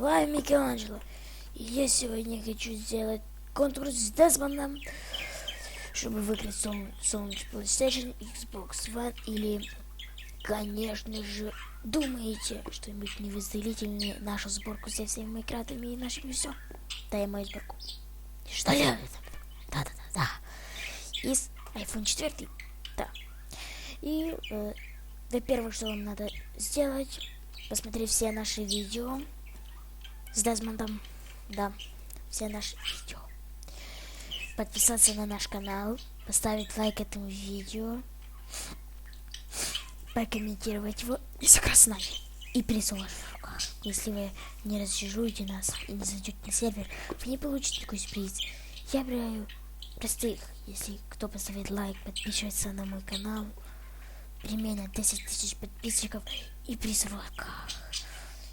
Лайв Микеланджело. И я сегодня хочу сделать конкурс с Десмондом, чтобы выиграть Sony PlayStation, Xbox One или, конечно же, думаете что-нибудь невыразительное нашу сборку со всеми моими кратами и нашими все? Дай мою сборку. Что ли? Да-да-да-да. Из iPhone 4. Да. И, э, во-первых, что вам надо сделать, посмотреть все наши видео с Дезмондом. Да, все наши видео. Подписаться на наш канал, поставить лайк этому видео, прокомментировать его и с нами. И приз у вас в руках. Если вы не разжижуете нас и не зайдете на сервер, вы не получите такой приз. Я выбираю простых. Если кто поставит лайк, подписывается на мой канал, примерно 10 тысяч подписчиков и приз в руках.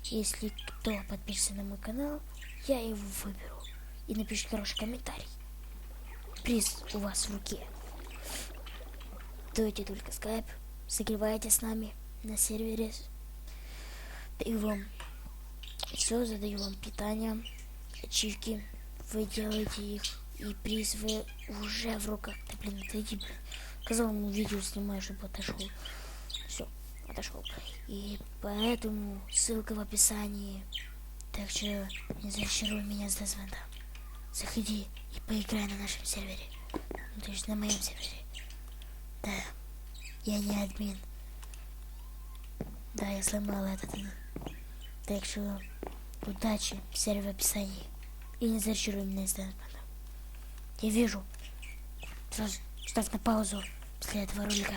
Если кто подпишется на мой канал, я его выберу. И напишет хороший комментарий. Приз у вас в руке. Дайте только скайп, согревайте с нами на сервере. Даю вам все, задаю вам питание, ачивки, вы делаете их, и приз вы уже в руках. Да блин, отойди, блин. Сказал ему видео снимаю, чтобы отошел. Все, отошел. И поэтому ссылка в описании. Так что не зачаруй меня с Дезвенда. Заходи и поиграй на нашем сервере. Ну, то есть на моем сервере. Да, я не админ. Да, я сломал этот. Так что удачи, сервер в описании. И не зачаруй меня с Дезвенда. Я вижу. Сразу ставь на паузу после этого ролика.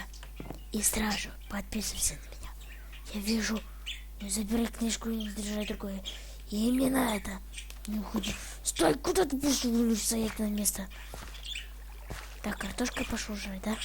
И сразу подписывайся на меня. Я вижу. Не забирай книжку и не держай другое. И именно это. Не уходи. Стой, куда ты будешь стоять на место? Так, картошка пошел жрать, да?